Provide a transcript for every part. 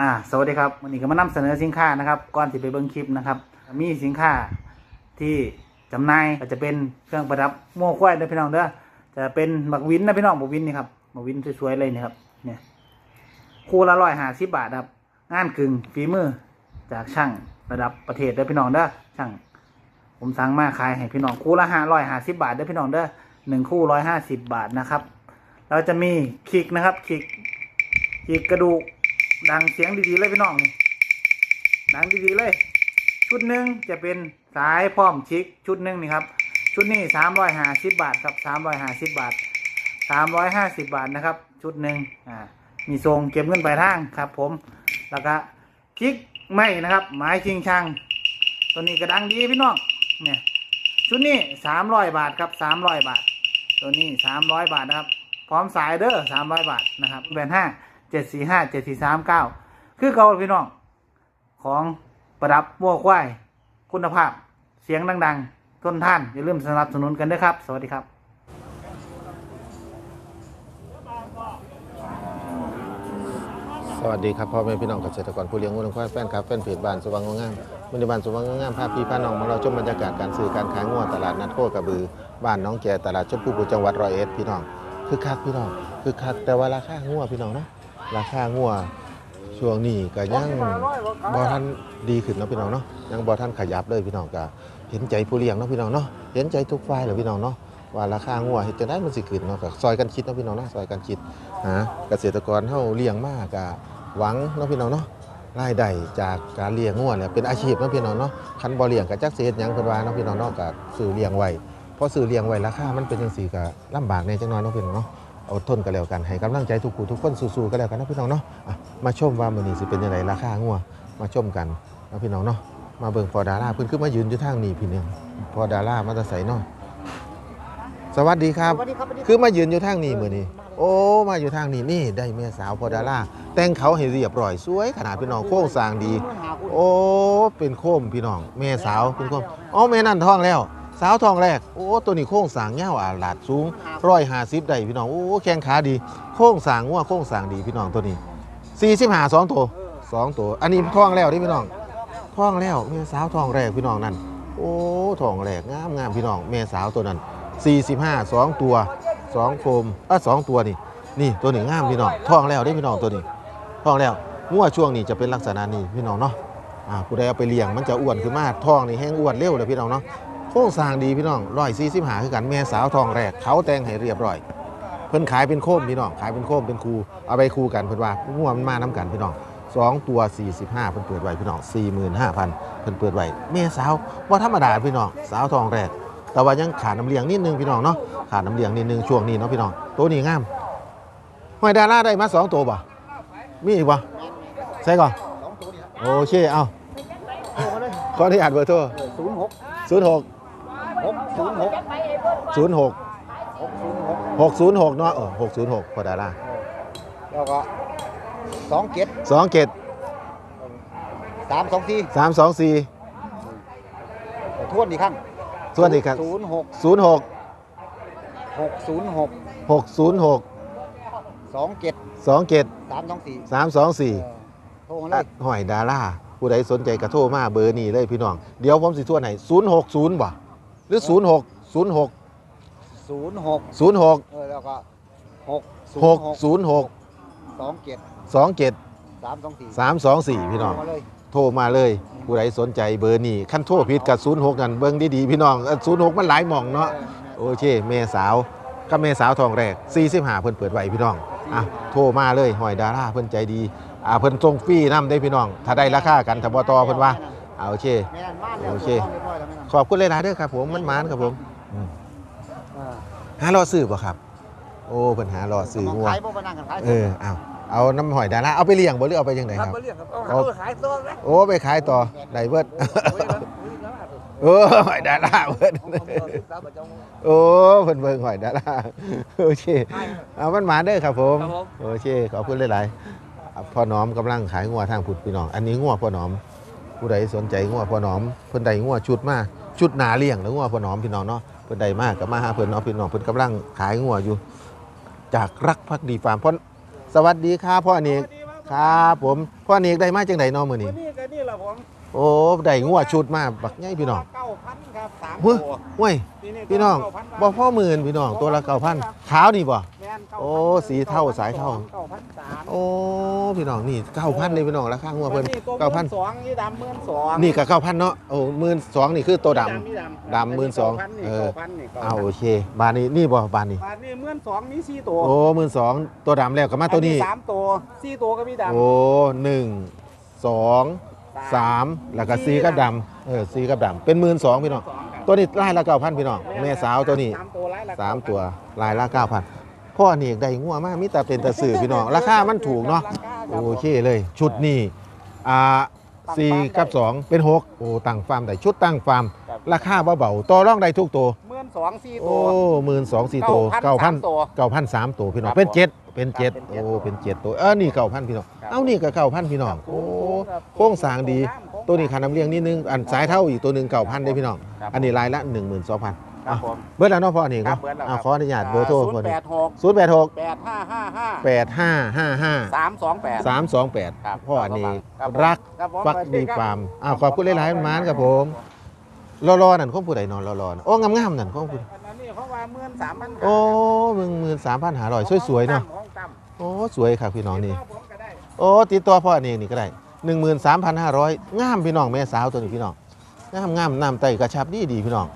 อ่าสวัสดีครับวันนี้ก็มานำเสนอสินค้านะครับก่อนที่ไปเบิ่งคลิปนะครับ มีสินค้าที่จำหน่ายก็จะเป็นเครื่องประดับโม่ควายเด้อพี่น้องเด้อจะเป็นบักวินนะพี่น้องบักวินนี่ครับบักวินสวยๆเลยนี่ครับเนี่ยคู่ละร้อยห้าสิบบาทครับงานกึ่งฝีมือจากช่างระดับประเทศเด้อพี่น้องเด้อช่างผมสั่งมาขายให้พี่น้องคู่ละห้าร้อยห้าสิบบาทเด้อพี่น้องเด้อหนึ่งคู่ร้อยห้าสิบบาทนะครับเราจะมีคลิกนะครับคลิกคลิกกระดูก ดังเสียงดีๆเลยพี่น้องนี่ดังดีๆเลย ชุดหนึ่งจะเป็นสายพร้อมชิกชุดหนึ่งนี่ครับ ชุดนี้สามร้อยห้าสิบบาทครับสามร้อยห้าสิบบาทสามร้อยห้าสิบบาทนะครับ ชุดหนึ่งอ่ามีทรงเก็บเงินปลายทางครับ ผมแล้วก็คลิกไม่นะครับหมายชิงช่างตัวนี้กระดังดีพี่น้องเนี่ยชุดนี้สามร้อยบาทครับสามร้อยบาท ตัวนี้สามร้อยบาทนะครับ พร้อมสายเด้อสามร้อยบาทนะครับแบรนด์ห้า เจ็ดสี่ห้าเจ็ดสี่สามเก้าคือเก่าพี่น้อง ของประดับวัวควาย คุณภาพเสียงดัง ๆ ต้นท่าน อย่าลืมสนับสนุนกันด้วยครับ สวัสดีครับสวัสดีครับพ่อแม่พี่น้องเกษตรกรผู้เลี้ยงวัวควายแฟนครับแฟนเพจบ้านสว่างงงามบริบาลสว่างงงามภาพพี่พาน้องมาเราชมบรรยากาศการซื้อการขายงัวตลาดนัดโคกระบือ บ้านน้องแก่ตลาดชมพูบุจังหวัดร้อยเอ็ดพี่น้องคือคักพี่น้องคือคักแต่ว่าราคางัวพี่น้องเนาะ ราคางัวช่วงนี้ก็ยังบ่ท่านดีขึ้นเนาะพี่น้องเนาะยังบ่ท่านขยับเลยพี่น้องก็เห็นใจผู้เลี้ยงเนาะพี่น้องเนาะเห็นใจทุกฝ่ายเลยพี่น้องเนาะว่าราคางัวเฮ็ดจะได้มันสิขึ้นเนาะก็ซอยกันคิดเนาะพี่น้องเนาะซอยกันคิดหาเกษตรกรเฮาเลี้ยงมากก็หวังเนาะพี่น้องเนาะรายได้จากการเลี้ยงงัวเนี่ยเป็นอาชีพเนาะพี่น้องเนาะคันบ่เลี้ยงก็จักสิเฮ็ดหยังเพิ่นว่าเนาะพี่น้องเนาะก็ซื้อเลี้ยงไว้พอซื้อเลี้ยงไว้ราคามันเป็นจังซี่ก็ลำบากแน่จังน้อยเนาะพี่น้องเนาะ อดทนกันแล้วกันให้กำลังใจทุกผู้ทุกคนสู้ๆกันแล้วกันเนาะพี่น้องเนาะอะมาชมว่ามื้อนี้สิเป็นจังไดราคางัวมาชมกันเนาะพี่น้องเนาะมาเบิ่งพอดาราเพิ่นคือมายืนอยู่ทางนี้พี่นึงพอดารามาแตะไสเนาะสวัสดีครับ สวัสดีครับสวัสดีคือมายืนอยู่ทางนี้มื้อนี้ โอ้มาอยู่ทางนี้นี่ได้แม่สาวพอดาราแต่งเขาให้เรียบร้อยสวยขนาดพี่น้องโค้งสร้างดี โอ้เป็นโค้มพี่น้องแม่สาวเป็นโค้มอ๋อแม่นั่นท้องแล้ว สาวท้องแรก โอ้ตัวนี้โค้งสร้างยาวอาลาดสูงร้อยห้าสิบได้พี่น้อง โอ้แข้งขาดี โค้งสร้างงัวโค้งสร้างดีพี่น้องตัวนี้สี่สิบห้าสองตัวสองตัว อันนี้ท้องแล้วที่พี่น้องท้องแล้วแม่สาวท้องแรกพี่น้องนั่น โอ้ท้องแรกงามงามพี่น้องแม่สาวตัวนั้น45 2ตัว2โคมเอะสองตัวนี่ นี่ตัวนี้งามพี่น้องท้องแล้วได้พี่น้องตัวนี้ท้องแล้วงัวช่วงนี้จะเป็นลักษณะนี้พี่น้องเนาะอ่าผู้ใดเอาไปเลี้ยงมันจะอ้วนขึ้นมาท้องนี่แห้งอ้วนเร็วเลยพี่น้องเนาะ โครงสร้างดีพี่น้องร้อยสี่สิบหาคือกันแม่สาวท้องแรกเขาแต่งให้เรียบร้อย เพิ่นขายเป็นโคมพี่น้องขายเป็นโคมเป็นคูเอาไปคูกันเพิ่นว่างัวมันมาน้กันพี่น้องสองตัว 45เพิ่นเปิดไว้พี่น้อง45,000เพิ่นเปิดไว้แม่สาวบ่ธรรมดาพี่น้องสาวทองแรก แต่ว่ายังขาดน้ำเลี้ยงนิดนึงพี่น้องเนาะขาดน้ำเลี้ยงนิดนึงช่วงนี้เนาะพี่น้องตัวนี้งามหอยดาราได้มาสองตัวบ่มีอีกบ่ใช่ก่อนสองตัวนี่ครับโอเคเอาโทรมาเลยขออนุญาตเบอร์โทร ศูนย์หก06หกศูนย์หก06หกศูนย์หก606เนาะเออ606พอดาราแล้วก็สองเจ็ด27สามสองสี่324ทวนอีกครั้งสวัสดีครับศูนย์หก06หกศูนย์หก606สองเจ็ด27สามสองสี่324โทรมาเลยหอยดาราผู้ใดสนใจกระโทรมาเบอร์นี้เลยพี่น้อง เดี๋ยวผมสิทวนให้060บ่ หรือ 06 06 ศูนย์หก06 เออแล้วก็หก606 สองเจ็ด27 สามสองสี่324 พี่น้องโทรมาเลยโทรมาเลย ผู้ใดสนใจเบอร์นี้ขั้นโทรผิดกับ06นั่นเบิ่งดีๆพี่น้องเอ้อ06 มันหลายหม่องเนาะ โอเคแม่สาวกับแม่สาวทองแรก45เพิ่นเปิดไว้พี่น้องอะโทรมาเลยหอยดาราเพิ่นใจดีอ่าเพิ่นส่งฟรีนํได้พี่น้อง ถ้าได้ราคากันถ้าบ่ต่อเพิ่นว่าอ่าโอเค แม่นมาแล้วโอเค ส่งรียบร้อยแล้วแม่น ขอบคุณเลยนะเด้อครับ ผมมันมานครับผมอืมอ่าหารอซื้อบ่ครับ โอ้เพิ่นหารอซื้องัวขายบ่มานั่งกันขายเออเอาเอาน้ำหอยดาราเอาไปเลี้ยงบ่หรือเอาไปจังไดคครัรับบมาเรียกครับเอาเอาขายตัวนะโอ้ไปขายต่อได้เบิดโอ้ยแล้วอุ้ยแล้วอะโอ้หอยดาราเบิดผมเอาสิบสามบาทจองโอ้เพิ่นเบิ่งหอยดาราโอเคเอามันมาเด้อครับผมครับผมโอเคขอบคุณหลายๆอะพ่อน้อมกำลังขายงัวทางพุทธพี่น้อง อันนี้งัวพ่อน้อม ผู้ใดสนใจงัวพ่อน้อมเพิ่นใดงัวชุดมาชุดหนาเลี่ยงแล้วงัวพ่อน้อมพี่น้องเนาะเพิ่นใดมากกับมาหาเพิ่นเนาะพี่น้องเพิ่นกำลังขายงัวอยู่ จากรักพักดีฟาร์มพ่อสวัสดีครับพ่ออเนกครับผมพ่อเนกได้มาจังไดเนาะมื้อนี้ วันนี้ก็นี่แหละผม โอ้ได้งัวชุดมาบักใหญ่พี่น้องเก้าพันครับสามเฮ้ยตัวเว้ยพี่น้อง9,000บ่พ่อหมื่นพี่น้องตัวละ9,000ขาวนี่บ่ แม่น9,000โอ้สีเท่าสายเท่าเก้าพันสามโอ้พี่น้องนี่9,000เลยพี่น้องราคางัวเพิ่นเก้าพัน9,000สองนี่ดำหมื่นสองนี่ก็9,000เนาะโอ้12,000นี่คือตัวดำ นี่ดำหมื่นสองเอเอออพันนี่เอาโอเค บานนี้นี่บ่บานนี้ บาทนี่หมื่นสองมีสี่ตัวโอ้12,000ตัวดำแล้วก็มาตัวนี้ อัสามตัวสี่ตัวก็มีดำโอ้หนึ่งสอง สามแล้วก็สีกับดำเออสีกับดำเป็นหมื่นสองพี่น้องสองครับตัวนี้ลายละเก้าพันพี่น้องแม่สาวตัวนี้สามตัวไล่ละสามตัวลายละเก้าพันพ่อนี่ได้งัวมากมิแต่เป็นตะสื่อพี่น้องราคามันถูกเนาะรคครับโอเคเลย ชุดนี้อ่าสี่กับสองเป็นหกโอ้ตั้งฟาร์มได้ชุดตั้งฟาร์มครับราคาเบาๆต่อรองได้ทุกตัวหมื่นสองสี่โอ้ตัวหมื่นสองสี่ตัวเก้าพันสมตัวเก้าพันสามตัวพี่น้องครับเป็นเจ็ดเป็นเจ็ดครับโอ้เป็นเจ็ดเป็นเจ็ดตัวเออนี่เก้าพันพี่น้องครับเอ้านี่ก็เก้าพันพี่น้องโอ้ โค้งสร้างดี ตัวนี้ขาน้ำเลี้ยงนิดนึง อันสายเท่าอีกตัวหนึ่งเก้าพันได้พี่น้องครับอันนี้รายละหนึ่งหมื่นสองพันครับผมเบิร์ดแล้วเนาะพ่อนี่คครัรับบเบิดแล้วอ่าครับขออนุญาตเบอร์โทรศูพ่อนย์แปนี่ดหกศูนย์แปดหกแปดห้าห้าห้าแปดห้าห้าห้าสามสองแปดสามสองแปดครับพ่ออันนี้ครับผมรักครับผมฟักดีฟาร์มอ้าวขอบคุณหลายๆมานครับผมรอรอๆนั่นข้องผู้ใดนอนรอรอๆโอ้งามๆนั่นข้องผู้อันนี้เขาว่าหมื่นสามพันโอ้มึงหมื่นสามพันหาร้อยสวยๆเนาะห้องต่ำโอ้สวยครับพี่น้องนี่ผมก็ได้โอ้ติดตัวพ่ออันนี้นี่ก็ได้ หนึ่งหมื่นสามพันห้าร้อยงามพี่น้องแม่สาวตัวนี้พี่น้องงามงามน้ำไตกระชับดีดีพี่น้อง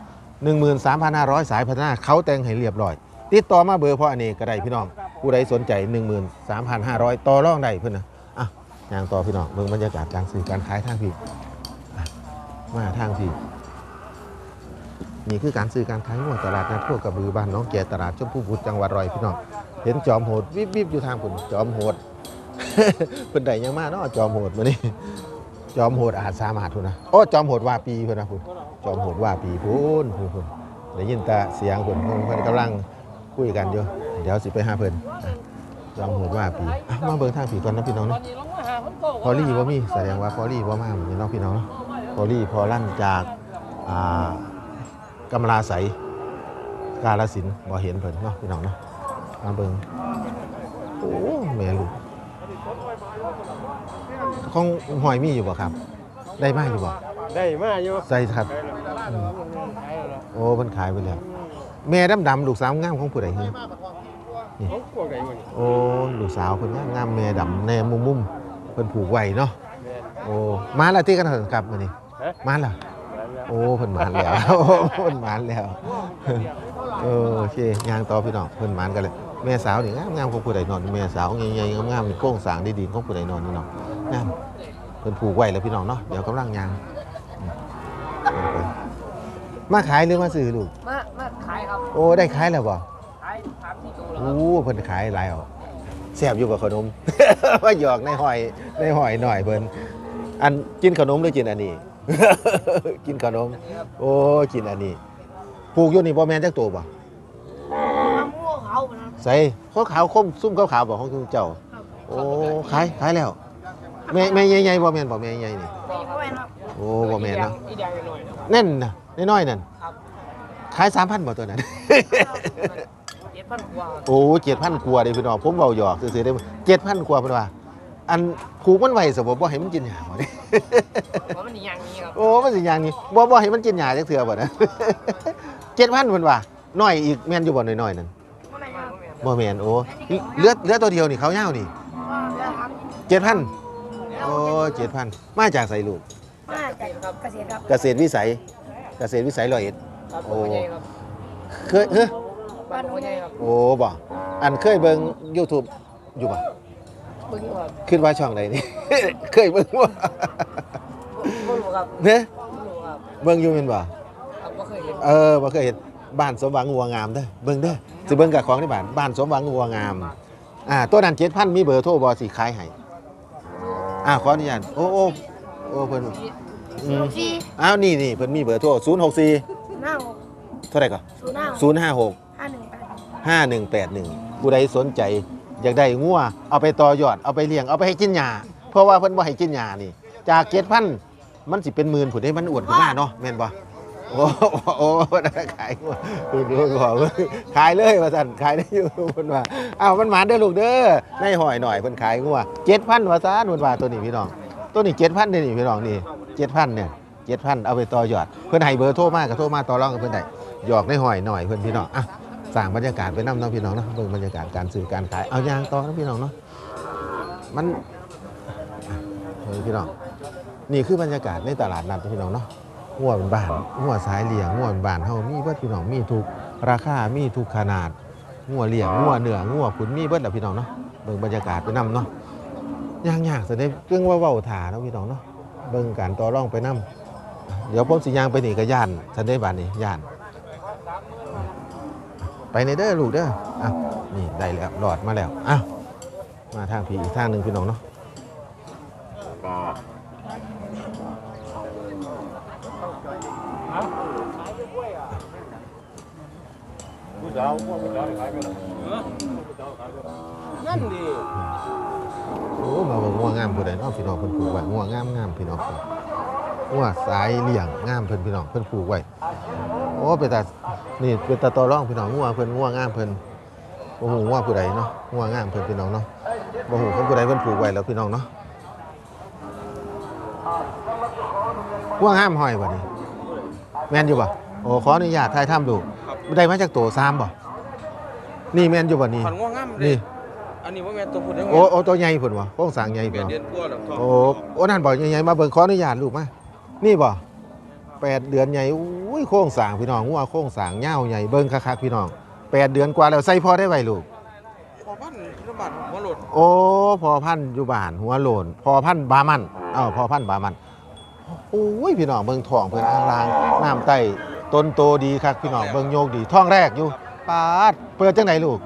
หนึ่งหมื่นสามพันห้าร้อยสายพัฒนาเขาแต่งให้เรียบร้อย ติดต่อมาเบอร์พ่ออันนี้ก็ได้พี่น้อง ผู้ใดสนใจหนึ่งหมื่นสามพันห้าร้อยต่อรองได้เพื่อนนะอะย่างต่อพี่น้องเบิ่งบรรยากาศการซื้อการขายทางพี่มาทางพี่นี่คือการซื้อการขายหัวตลาดนัดพวกกระบือบ้านน้องแก่ตลาดชมพูบุตรจังหวัดร้อยพี่น้องเห็นจอมโหดวิบวิบอยู่ทางผมจอมโหด เพิ่นไดยังมากเนาะจอมโหดมื้อนี้จอมโหดอาจสามารถพุ่นะโอ้จอมโหดว่าปีเพิ่นนะพุ่นจอมโหดว่าปีพุ่นพุ่นพุ่นได้ยินแต่เสียงพุ่นเพิ่นพิ่นกำลังคุยกันอยู่เดี๋ยวสิไปหาเพิ่นอะจอมโหดว่าปีมาเบิ่งทางผีก่อนนะพี่น้องเนาะพอลี่บ่ามีแสดงว่าพอลี่บ่ามาเหมือนนเนาะพี่น้องเนาะพอลี่พอลั่นจากอ่ากำลาใสกาลสินบ่เห็นเพิ่นเนาะพี่น้องเนาะมาเบิ่งโอ้แม่ลูก ของหอยมีอยู่บ่ครับ ได้มาอยู่บ่ได้มาอยู่ใส่ครับอืมโอ้มันขายไปแล้ว แม่ดำดำๆลูกสาวงามของผู้ใดนี่เขาพวกไหนมันโอ้ลูกสาวเพิ่นงามงามแม่ดำแน่มุมมุมๆเพิ่นผูกไว้เนาะโอ้มาแล้วที่กันเถอะครับมื้อนี้มาแล้ว โอ้เพิ่นมาแล้วโอ้เพิ่นมาแล้ว เออโอเคย่างต่อพี่น้องเพิ่นมากันเลย แม่สาวนี่งามงามของผู้ใดนอนแม่สาวใหญ่ๆงามๆนี่โครงสร้างดีๆของผู้ใดนอนนี่เนาะงามเพิ่นผูกไว้แล้วพี่น้องเนาะเดี๋ยวกำลังย่างอืมเอาไปมาขายหรือมาซื้อลูกมามาขายครับโอ้ได้ขายแล้วบ่ขายสามสี่ตัวแล้วโอ้เพิ่นขายหลายอะแซ่บอยู่กับขนมว่าหยอกในหอยในหอยหน่อยเพิ่นอันกินขนมหรือกินอันนี้ กินขนม โอ้กินอันนี้ปลูกอยู่นี่บ่แม่นจักตัวบ่ มะม่วงเขานะ ใส่ขาวขาวๆคมซุ่มขาวขาวๆบ่ของคุณเจ้า โอ้ขายขายแล้วแม่แม่ใหญ่ๆบ่แม่นบ่แม่ใหญ่นี่ไม่ก็ไม่ครับโอ้บ่แม่นเนาะอีแดงหน่อยนะแน่นน่ะน้อยๆนั่นครับขาย3,000บ่ตัวนั้นเจ็ดพันกว่าโอ้เจ็ดพันกว่าเด้พี่น้องผมเบาหยอกซื้อๆได้เจ็ดพันกว่าเพิ่นว่า อันผูกมันไว้สมบ่บ่ให้มันกินหญ้าบ่เด้เพราะมันอย่างนี้ครับโอ้มันสิอย่างนี้บ่บ่ให้มันกินหญ้าจักเทื่อบ่นะเจ็ดพันเพิ่นว่าน้อยอีกแม่นอยู่บ่น้อยๆนั่นไม่ครั บบ่แม่นโอ้เหลือเหลือตัวเดียวนี่เขายาวนี่เจ็ดพันโอ้เจ็ดพันมาจากไสลูกมาจากครับเกษตรครับเกษตรวิสัยเกษตรวิสัยร้อยเอ็ดครับโอ้โอ้ยครับเคยเฮ้อบ้านโอ้ยครับโอ้บ่อันเคยเบิ่ง YouTube อยู่บ่บึ้งครับคิดว่าช่องใดนี่เคยเบิ่งบ่ไม่รู้ครับเด้ไม่รู้ครับเบิ่งอยู่แม่นบ่ครับก็เคยเห็นเออบ่เคยเห็นบ้านสมหวังงัวงามเด้อเบิ่งเด้อ สิเบิ่งกับของในบ้านบ้านสมหวังงัวงามอ่าตัวนั้น7,000มีเบอร์โทรบ่สิขายให้อ่าขออนุญาตโอ้โอ้โอ้เพิ่นอืมสี่อ้าวนี่นี่เพิ่นมีเบอร์โทร064หน้าหกเท่าไหร่ก่อนศูนย์ห้าหก056ห้าหนึ่งแปด5181ผู้ใดสนใจอยากได้งัวเอาไปต่อยอดเอาไปเลี้ยงเอาไปให้กินหญ้าเพราะว่าเพิ่นบ่ให้กินหญ้านี่ จาก7,000มันสิเป็นหมื่นผู้ใดมันอ้วนขึ้นมาเนาะแม่นบ่ โอ้โอ้ได้ขายงัวคุณดูบอกขายเลยว่าสั่นขายได้อยู่เพิ่นว่าอ้าวมันหมานเด้อลูกเด้อในหอยหน่อยเพิ่นขายงัว7,000ว่าซ่านพนว่าตัวนี้พี่น้อง ตัวนี้7,000เด้อนี่พี่น้องนี่7,000เนี่ย7,000เอาไปต่อยอด เพิ่นให้เบอร์โทรมากก็โทรมาต่อรองกับเพิ่นได้หยอกในหอยหน่อยเพิ่นพี่น้องอะสร้างบรรยากาศไปนำเนาะพี่น้องเนาะเบิ่งบรรยากาศการซื้อการขายเอายางต่อนะพี่น้องเนาะมันเฮ้ยพี่น้องนี่คือบรรยากาศในตลาดนัดพี่น้องเนาะ งัวเป็นบ้านงัวสายเหลี้ยงงัวเป็นบ้านเฮามีเบิดพี่น้องมีทุกราคามีทุกขนาดงัวเหลี้ยงงัวเหนืองัวขุนมีเบิดแหละพี่น้องเนาะเบิ่งบรรยากาศไปนํเนาะย่างยากแสดงเรื่องว่าเว้าถาเนาะพี่น้องเนาะเบิ่งการต่อรองไปนํเดี๋ยวผมสิย่างไปนี่ก็ย่านทันได้บาดนี้ย่าน ไปในเด้อลูกเด้ออะนี่ได้แล้วหลอดมาแล้วอ้าวมาทางพี่อีกทางหนึ่งพี่น้องเนาะ นั่นดิ โอ้มาเบิ่งงัวงามผู้ใดเนาะพี่น้องเพิ่นปลูกไว้งัวงามงามพี่น้องเพิ่นงัวสายเลี้ยงงามเพิ่นพี่น้องเพิ่นปลูกไว้โอ้เป็นตานี่เป็นตาต่อรองพี่น้องงัวเพิ่นงัวงามเพิ่นบ่ฮู้งัวผู้ใดเนาะงัวงามเพิ่นพี่น้องเนาะบ่ฮู้คนผู้ใดเพิ่นปลูกไว้แล้วพี่น้องเนาะงัวงามห้อยบ่นี่แม่นอยู่บ่โอ้ขออนุญาตถ่ายทำดูได้มาจากโตซ้ำบ่นี่แม่นอยู่บ่นี่ขัน อันนี้ว่าแม่นตัวพุ่นได้โอ้โอ้ตัวใหญ่พุ่นบ่โครงสร้างใหญ่เดืพุ่อนนเดือนกว่าหรอกทองโอ้โอ้นั่นบอกใหญ่ๆมาเบิ่งขออนุญาตลูกมานี่บ่แปดเดือนใหญ่อุ้ยโค้งสร้างพี่น้องงัวโค้งสร้างเง่าวใหญ่เบิ่งคักๆพี่น้องแปดเดือนกว่าแล้วใส่พอได้ไวลูก พอพันระบาดหัวหลดโอ้พอพันธุ์อยู่บ้านหัวโลนพอพันธุ์บามันเอ้าพอพันธุ์บามันโอ้ยพี่น้องเบิ่งท้องเพิ่นอ่างลางน้ำไต้ต้นโตดีคักพี่น้องเบิ่งโยกดีท้องแรกอยู่ปาดเปิดจังไหนลูก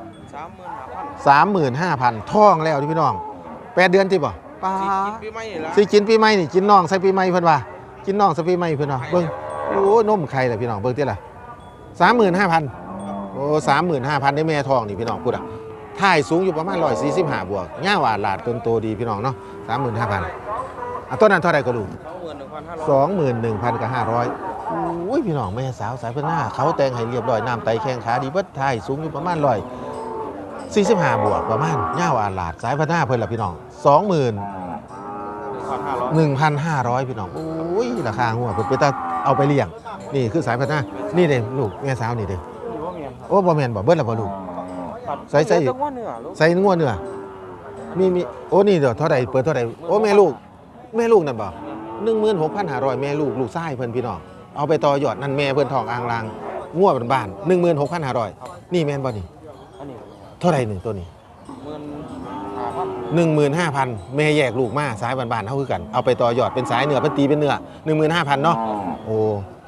สามหมื่นห้าพัน35,000ท้องแล้วที่พี่น้องแปดเดือนที่บ่ปาสี่กินดปีใหม่นี่ละสิกินปีใหม่นี่กินน่องใส่ปีใหม่เพิ่นว่ากินน่องใส่ปีใหม่เพิ่นว่าเบิ่งโอ้นมไข่แหละพี่น้องเบิ่งติล่ะ35,000โอ้35,000ได้แม่ทองนี่พี่น้องพูดอะถ่ายสูงอยู่ประมาณ145บวกย่าหวานหลาดต้นโตดีพี่น้องเนาะ35,000อะต้นนั้นเท่าไหร่ก็ลูกสองหมื่นหนึ่งพันห้าร้อย21,500โอ้ยพี่น้องแม่สาวสายพันหน้าเขาแต่งให้เรียบร้อยน้ำไตแข้งขาดีเบิดถ่ายสูงอยู่ประมาณ 145 บวกประมาณย่าหวานหลาดสายพันหน้าเพิ่นล่ะพี่น้อง20,000หนึ่งพันห้าร้อย1,500 พี่น้องโอ้ยราคาหัวเพิ่นไปตาเอาไปเลี้ยง นี่คือสายพันธุ์หน้านี่เด้ลูกแม่สาวนี่เด้นี่ว่าแม่นครับโอ้บ่แม่นบ่เบิดแล้วบ่ลูกใส่ใส่ต้องว่าเนื้อลูกใส่งัวเนื้อมีมีโอ้นี่เดี๋ยวเท่าใดเปิดเท่าใดโอ้แม่ลูก แม่ลูกนั่นบ่16,500แม่ลูกลูกชายเพิ่นพี่น้องเอาไปต่อยอดนั่นแม่เพิ่นทองอ่างลางงัวเป็นบ้าน16,500นี่แม่นบ่นี่อันนี้ เท่าใดนี่ตัวนี้หมื่นห้าพันหนึ่งหมื่นห้าพันแม่แยกลูกมาสายบานๆเท่าคือกัน เอาไปต่อยอดเป็นสายเหนือเป็นตีเป็นเนื้อหนึ่งหมื่นห้าพันเนาะโอ้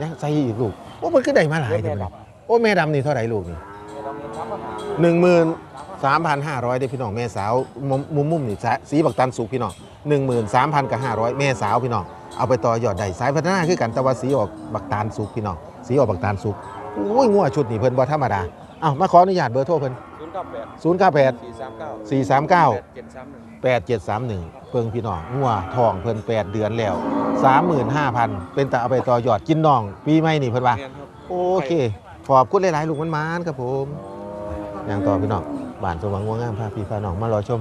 ยังใส่อีกลูกโอ้มันคือได้มาหลายจังเลยโอ้แม่ดำนี่เท่าไหร่ลูกนี่เราเงินสามพันห้าหนึ่งหมื่นสามพันห้าร้อยได้พี่น้องแม่สาวมุมมุมมุมนี่สายสีบักตันสุกพี่น้องหนึ่งหมื่นสามพันกับห้าร้อยแม่สาวพี่น้องเอาไปต่อยอดได้สายพัฒนาคือกันแต่ว่าสีออกบักตาลสุกพี่น้องสีออกบักตาลสุกโอ้ยงัวชุดนี่เพิ่นบ่ธรรมดาอ้าวมาขออนุญาตเบอร์โทรเพิ่นศูน ย์เก้าแปดศูนย์เก้าแปดสี่สามเก้าสี่สามเก้าเจ็ดสามหนึ่ง8731 เพิ่งพี่น้องงัวทองเพิ่น8 เดือนแล้ว 35,000 เป็นตาเอาไปต่อยอดกินน้อง ปีใหม่นี่เพิ่นว่าเงินครับโอเค ขอบคุณหลาย ๆ ลูกมันมานๆครับผมอย่างต่อพี่น้องบ้านสมหวังงัวงามพาพี่พาน้องมารอชม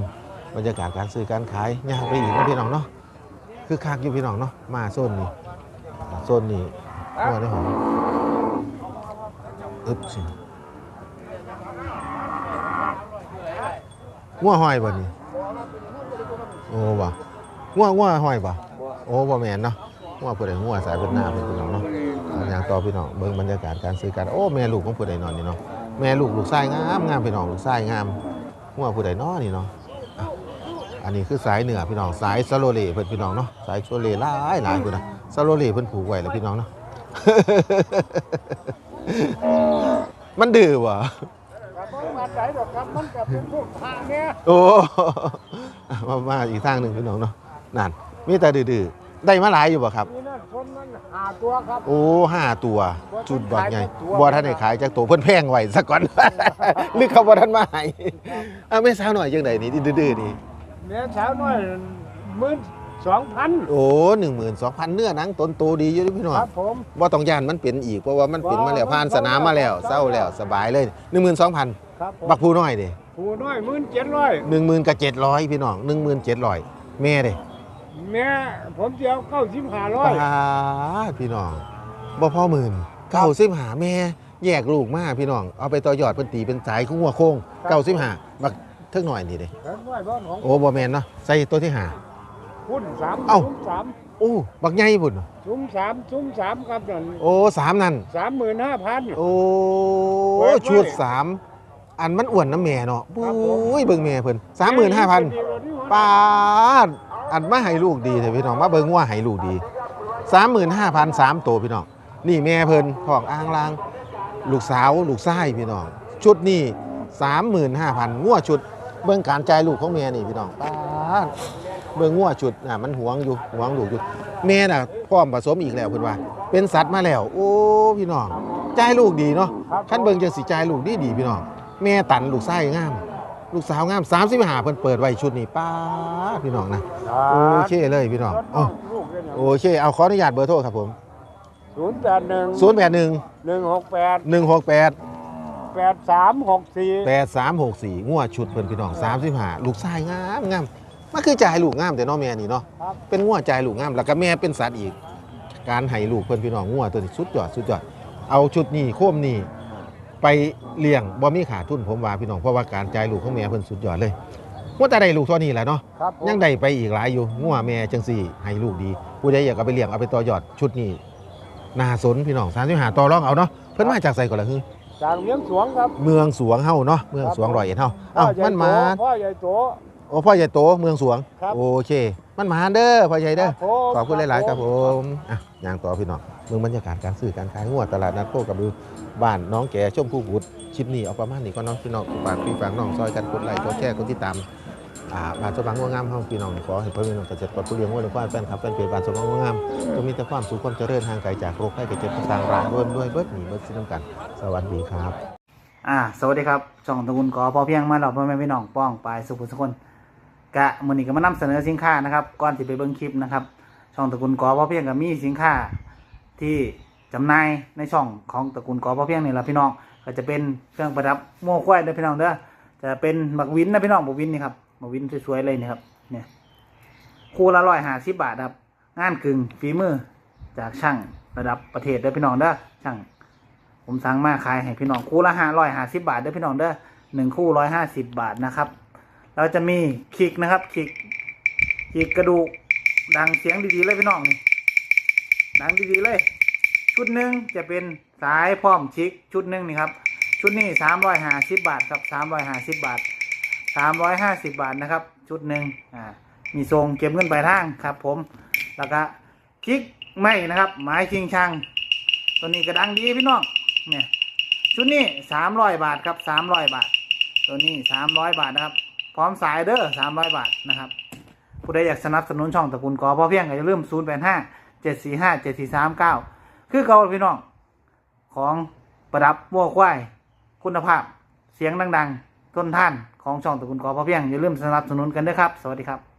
บรรยากาศการซื้อการขายย่างไปอีกนะพี่น้องเนาะคือคักอยู่พี่น้องเนาะมาโซนนี้โซนนี้งัวได้หอมอึบสิ งัวหอยบ่นี่โอ้บ่ง่วงง่วงห้อยบ่โอ้บ่แม่นเนาะง่วงผู้ใดง่วงสายเป็นหน้าเป็นพี่น้องเนาะอย่างต่อพี่น้องเบิ่งบรรยากาศการซื้อกันโอ้แม่ลูกของผู้ใดนอนนี่เนาะแม่ลูกลูกชายงามงามพี่น้องลูกชายงามง่วงผู้ใดนอนนี่เนาะอันนี้คือสายเหนือพี่น้องสายซาโลเลเพิ่นพี่น้องเนาะสายซาโลเลหลายหลายพุ่นนะซาโลเลเพิ่นผูกไว้แล้วพี่น้องเนาะมันดื้อบ่ มันไหลดอกครับ มันกับเป็นพวกทางเนี้ยโอ้มามาอีกทางหนึ่งพี่น้องเนาะนั่นมีแต่ดื้อๆได้มาหลายอยู่บ่ครับ นี่นั่นคนมันหาตัวครับ โอ้ห้าตัวจุดบักใหญ่บ่ทันขายจักตัวบ่ท่านได้ขายจากตัวเพิ่นแพงไว้ซะก่อน นึกเขาบ่ทันมาให้อะแม่สาวหน่อยจังไดนี่ดื้อๆนี่แม่สาวน้อยหมื่นสองพันโอ้หนึ่งหมื่นสองพันเนื้อหนังต้นโตดีอยู่เด้อพี่น้องครับผมว่าต้องย่านมันเป็นอีกเพราะว่ามันเป็นมาแล้วผ่านสนามมาแล้วเศร้าแล้วสบายเลยหนึ่งหมื่นสองพัน ครับผมบักผู้น้อยเด้ผู้น้อยหมื่นเจ็ดร้อยหนึ่งหมื่นกับเจ็ดร้อยพี่น้องหนึ่งหมื่นเจ็ดร้อยแม่เด้แม่ผมจะเอาเก้าสิบห้าร้อป้ายพี่น้องบ่พ่อหมื่นเก้าสิบหาแม่แยกลูกมาพี่น้อง เอาไปต่อยอดเป็นตีเป็นสายของหัวโค้งเก้าสิบหาบักเทิงหน่อยนี่เด้เห็นไหมบ้านของโอ้บ่แมนเนาะใส่ตัวที่หาคุณสามเอ้าซุ้มสามโอ้บักใหญ่พุ่นซุ้มสามซุ้มสามครับนั่นโอ้สามนั่นสามหมื่นห้าพันโอ้ไว้ไว้ชุดสาม อันมันอ้วนน้ำแม่เนาะครับผมโอ้ยเบิ่งแม่เพิ่นสามหมื่นห้าพันปาดอันมาให้ลูกดีเถอะพี่น้องมาเบิ่งว่าให้ลูกดีสามหมื่นห้าพันสามตัวพี่น้องนี่แม่เพิ่นท้องอ้างลาง ลูกสาวลูกชายพี่น้องชุดนี่สามหมื่นห้าพันงัวชุด เบิ่งการจ่ายลูกของแม่นี่พี่น้องปาดเบิ่งงัวชุดน่ะมันหวงอยู่หวงลูกอยู่แม่น่ะพร้อมผสมอีกแล้วเพิ่นว่า เป็นสัตว์มาแล้ว โอ้พี่น้องจ่ายลูกดีเนาะครับขั้นเบิ่งจังสิจ่ายลูกดีดีพี่น้อง แม่ตันลูกชายงาม ลูกสาวงาม35เพิ่นเปิดไว้ชุดนี้ป้าดพี่น้องนะโอเคเลยพี่น้องอ๋อลูกเนี่ยโอเคเอาขออนุญาตเบอร์โทรครับผมศูนย์แปดหนึ่ง081หนึ่งหกแปด168แปดสามหกสี่8364งัวชุดเพิ่นพี่น้อง35ลูกชายงามงามมันคือจ่ายลูกงามแต่เน้อแม่นี่เนาะครับเป็นงัวจ่ายลูกงามแล้วก็แม่เป็นสัตว์อีก การให้ลูกเพิ่นพี่น้องงัวตัวนี้สุดยอดสุดยอดเอาชุดนี้โคมนี้ ไปเลี้ยงบ่มีขาดทุนผมว่าพี่น้องเพราะว่าการจ่ายลูกของแม่เพิ่นสุดยอดเลยว่าแต่ได้ลูกเท่านี้แหละเนาะครับผม ยังได้ไปอีกหลายอยู่งัวแม่จังสี่ให้ลูกดี ผู้ใดอยากเอาไปเลี้ยงเอาไปต่อยอดชุดนี้น่าสนพี่น้อง35ต่อรองเอาเนาะเพิ่นมาจากไสก่อนล่ะคือจากเลี้ยงสวงครับเมืองสวงเฮาเนาะเมืองสวงร้อยเอ็ดเฮาเอ้าพ่อใหญ่มันโตมาพ่อใหญ่โต โอ้พ่อใหญ่โตเมืองสวง ครับโอเค มันมาเด้อพ่อใหญ่เด้อผมขอบคุณหลาย ๆครับผมอะยางต่อพี่น้องเมืองบรรยากาศการซื้อการขายงวดตลาดนัดโคกระบือบ้านน้องแก่ชมพู่บุตรชิปนี้เอาประมาณนี้ก็น้องพี่น้องฝากพี่ฝากน้องซอยกันกดไลค์กดแชร์กดติดตามอ่าบ้านสว่างงวงามห้องพี่น้องขอให้พ่อพี่น้องเกษตรกรผู้เลี้ยงวัวเลี้ยงควายแฟนคลับแฟนเพจบ้านสว่างงวงามจงมีแต่ความสุขความเจริญห่างไกลจากโรคภัยไข้เจ็บต่างๆรางด้วยด้วยเบิดหนีเบิดสิ้นกัน สวัสดีครับ อ่า สวัสดีครับ ช่องตระกูลกอพอเพียงมาหลอกพ่อแม่พี่น้องป้องปลายสุขุมสุขคน กะมือนี้ก็มานำเสนอสินค้านะครับก่อนที่ไปเบิ่งคลิปนะครับ ช่องตระกูลกอพอเพียงก็มีสินค้าที่จำหน่ายในช่องของตระกูลกอพอเพียงนี่แหละพี่น้องก็จะเป็นเครื่องประดับโม่ควายเด้อพี่น้องเด้อจะเป็นบักวินนะพี่น้องบักวินนี่ครับบักวินสวยๆเลยนี่ครับเนี่ยคู่ละร้อยห้าสิบบาทครับงานกึ่งฝีมือจากช่างระดับประเทศเด้อพี่น้องเด้อช่างผมสั่งมาขายให้พี่น้องคู่ละห้าร้อยห้าสิบาทเด้อพี่น้องเด้อหนึ่งคู่ร้อยห้าสิบบาทนะครับ เราจะมีคิกนะครับคิกคิกกระดูกดังเสียงดีๆเลยพี่น้องนี่ดังดีๆเลย ชุดหนึ่งจะเป็นสายพร้อมชิกชุดหนึ่งนี่ครับ ชุดนี้สามร้อยห้าสิบบาทครับสามร้อยห้าสิบบาทสามร้อยห้าสิบบาทนะครับ ชุดหนึ่งอ่ามีทรงเก็บเงินปลายทางครับ ผมแล้วก็คิกไม่นะครับไม้ชิงช่างตัวนี้กระดังดีพี่น้องเนี่ยชุดนี้สามร้อยบาทครับสามร้อยบาท ตัวนี้สามร้อยบาทนะครับ พร้อมสายเด้อสามร้อยบาทนะครับผู้ใดอยากสนับสนุนช่องตระกูลกอพอเพียงก็อย่าลืมศูนย์แปดห้าเจ็ดสี่ห้าเจ็ดสี่สามเก้าคือเก่าพี่น้องของประดับวัวควายคุณภาพเสียงดัง ๆ ต้นท่านของช่องตระกูลกอพอเพียงอย่าลืมสนับสนุนกันด้วยครับ สวัสดีครับ